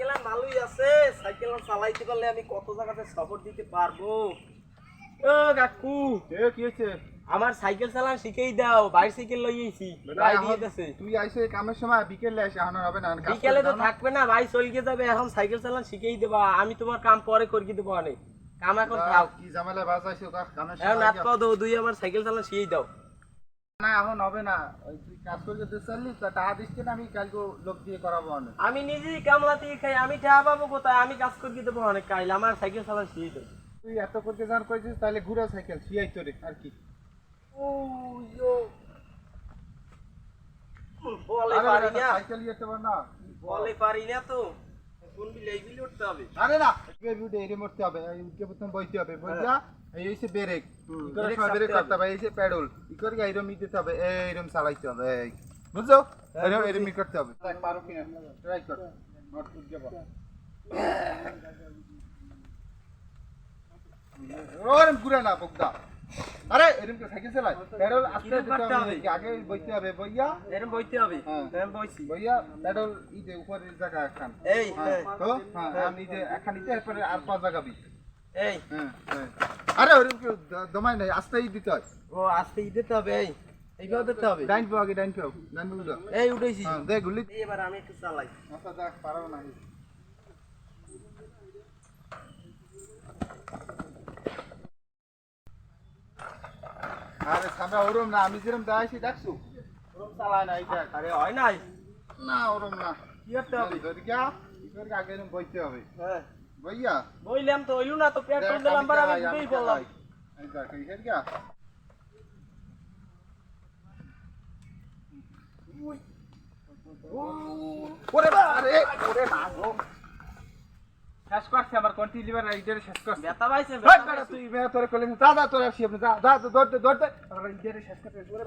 Cycle আর ভালোই আছে। Cycle চালাইতে পারলে আমি কত জায়গাতে সফর দিতে পারব? ও কাকু এ কি হয়েছে? আমার সাইকেল চালান শিখেই দাও বাইসাইকেল লইয়েছি গাড়ি দিয়ে দিতেছে। তুই এই কামের সময় বিকেলে এসে এখন হবে না বিকেলে তো। থাকবে না ভাই চলকে যাবে এখন সাইকেল চালান শিখেই দেবা। আমি তোমার কাম পরে করিয়ে দেবো অনেক। কাম এখন খাও কি ঝামেলা বাজাইছো কামের এখন সময় আগে- পাও দাও দুই আমার সাইকেল চালান শিখেই দাও। না এখন হবে না। ওই তুই কাজ করতে দিতে চাইলি টাকা দিস না আমি কালকে লোক দিয়ে করাবো অনেক। আমি নিজেই কামলা থেকে খাই আমি টাকা পাবো কোথায়? আমি কাজ করিয়ে দেবো অনেক আমার সাইকেল শিখেই দাও তুই এত করতে করেছিস তাহলে ঘুরে সাইকেল শিয়াই তোরে আর কি। বলে পারি না। সাইকেল পার না। বলে পারি না তো। কোন বিলে এই উঠতে হবে? আরে না বিউটে এরে মরতে হবে এই প্রথম বইতে হবে বইয়া এই হইছে ব্রেক। করে ব্রেক করতে হবে এই হইছে প্যাডল। করে এইরকম ই দিতে হবে এইরকম চালাইতে হবে এই। বুঝছ? হ্যাঁ, এরকম বুঝছি। এরকম ই করতে হবে। পারো কিনা? ট্রাই কর। নট টুট যাব ওরম ঘুরে না বকদা আরে এরকম করে সাইকেল চালাই প্যাডল আস্তে দিতে হবে? আগে বইতে হবে বইয়া? এরকম বইতে হবে? হ্যাঁ। আমি বইছি। বইয়া প্যাডল ই যে উপরের জায়গা একখান। এই হ্যাঁ হ্যাঁ, তো? হ্যাঁ আমি যে একখান নিতে এরপরে আর পাঁচ জায়গা বি। এই। হ্যাঁ, হ্যাঁ। আরে ওরকম কেউ দমাই নাই আস্তেই দিতে হয়। ও আস্তে ই দিতে হবে এই এইভাবে দিতে হবে? ডাইন পাও আগে ডাইন পাও ডাইন পাও। এই উঠেছি। হ্যাঁ দে গুলি। এবার আমি একটু চালাই। আচ্ছা দেখ পারো না। আরে সামনে ওরম না আমি যেরকম দেখাইছি দেখছ? ওরম চালায় না দেখ আরে হয় নাই? না ওরম না। কি করতে হবে? ধরিয়া ইকরে আগে এরম বইতে হবে। হ্যাঁ। বইয়া বইলাম তো হইল না তো পেট্রোল দিলাম আমি দুই চালাই। এই দেখ এই হেরিয়া ওরে আরে ওরে না গো শেষ করছে আমার কন্টিনিউয়ার এইটার শেষ করছে ব্যথা পাইছে তুই তোরে তোরে আসি আপনি শেষ ওরে